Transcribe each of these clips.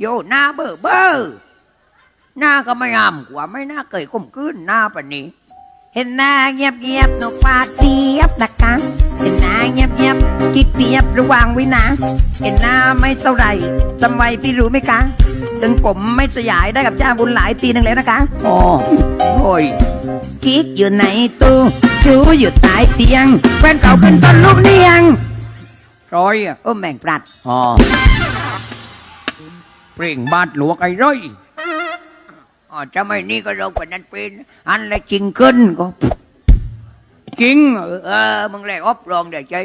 โยหน้าเบอเบอหน้าก็ไม่งามกว่าไม่น่าเคยก้มขึ้นหน้าปานนี้ เห็นหน้าเงียบเงียบนกปากเทียบนะคะเห็นหน้าเงียบเงียบๆคิดเทียบระวังไว้นะ เห็นหน้าไม่เท่าไรจำไว้พี่รู้ไหมคะ ถึงผมไม่สยายได้กับเจ้าบุญหลายตีนึงแล้วนะคะอ๋อโอ้ยคิกอยู่ในตู้ชูอยู่ใต้เตียงแฟนเก่าขึ้นต้นลูกเนียงร้อยอะโอ้แม่งปลัดอ๋อ เปล่งบาดหลวกไอ้ร้อยอ๋อจะไม่นี่ก็เราเป็นนั้นเป็นอันละจริงขึ้นก็จริงเออมึงแหลกออฟรองเดี๋ยวใจ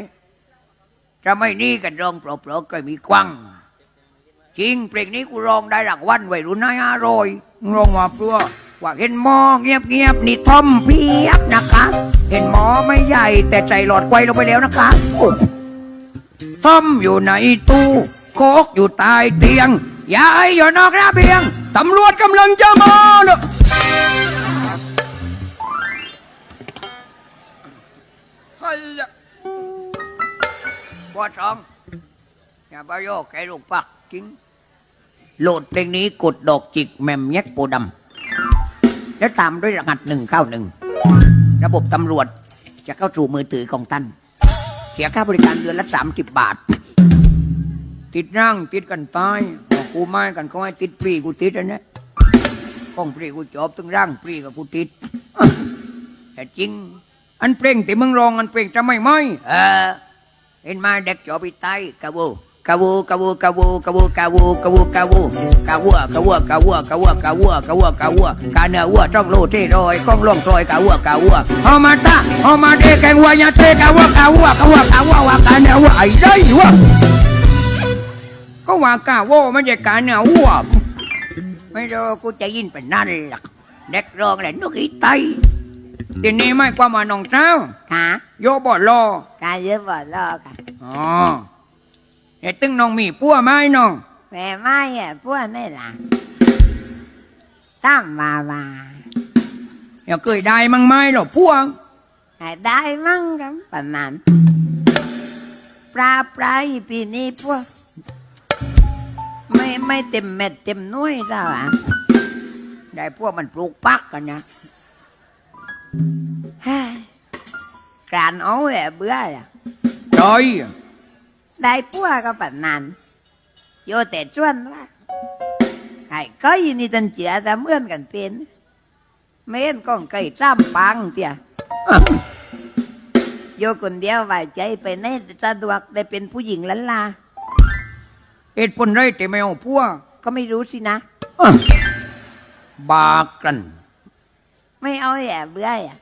จะไม่นี่กันรองเปล่าๆก็มีกว้างจริงเพลงนี้กูร้องได้รางวัลไว้รุ่นนายอร่อยงร้องมาเพื่อว่าเห็นหมอเงียบเงียบๆนี่ท่อมเพียบนะคะ เห็นหมอไม่ใหญ่แต่ใจหลอดไฟลงไปแล้วนะคะโอ้ทอมอยู่ในตู้โคกอยู่ใต้เตียง ยายอยู่นอกระเบียง ตำรวจกำลังจะมาเนอะเฮ้ยบอสองอย่าบายโยกแกลูกปักจริง โหลดเพลงนี้กดดอกจิกแมมแยกโปดำแล้วตามด้วยรหัสหนึ่งเข้าหนึ่ง ระบบตำรวจจะเข้าสู่มือถือของท่าน เสียค่าบริการเดือนละสามสิบบาท ติดร่างติดกันตาย กูไม่กันเขาให้ติดฟรีกูติดอันนี้ของฟรีกูจอบตึงร่างฟรีกับกูติด แต่จริง อันเพลงที่มึงร้องอันเพลงจะไม่ไหมเออเห็นมาเด็กจอไปใต้กะวูกะวูกะวูกะวูกะวูกะวูกะวูกะวูกะวัวกะวัวกะวัวกะวัวกะวัวกะวัวกะวัวกะเนื้อวัวต้องโลที่รอยก้องล่องรอยกะวัวกะวัวเฮามาตาเฮามาเดแกงวัวยาเตกะวัวกะวัวกะวัวกะวัวว่ากะเนื้อวัวไอ้ได้วะ ก็ว่ากะวัวไม่ใช่กะเนื้อวัวไม่รู้กูจะยินเป็นนั่นหลักเด็กร้องแหละนกอีไตทีนี้ไม่ความว่าน้องเจ้าค่ะโยบ่รอการเยอะบ่รอค่ะอ๋อเฮ้ตึงน้องมีปัวไหมน้องแม่ไม่อะพวกนี่ล่ะตั้มมาว่าอย่าเคยได้มั้งไหมหรอปัวให้ได้มั่งกันประมาณปลาปลาอีปีนี้พวก ไม่ไม่เต็มเม็ดเต็มหน้วยแล้วอะได้พวกมันปลูกปักกันนะเฮ้ยการเอาแหละเบื่ออะจอยได้พวกก็ปนานโยแต่ชวนว่าไอ้ก็ยินดีตันเจียแต่เหมื่อนกันเป็นไม่เห็นก้องไก่จ้ำปังเตียโยคนเดียวไว้ใจไปในสะดวกได้เป็นผู้หญิงลันลา เอ็ดผลไรแต่ไม่เอาปัวก็ไม่รู้สินะอะบากัน ไม่เอาแย่เบื่ออะ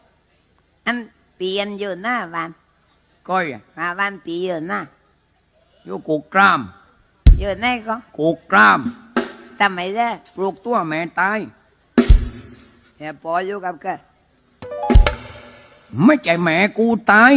อันเปลี่ยนอยู่หน้าบ้านก้อยมาบ้านปีอยู่หน้าโยกูกราม อยู่ไหนก็กูกรามทำไมเด้อปลูกตัวแม่ตายแย่พออยู่กับแกไม่ใช่แม่กูตาย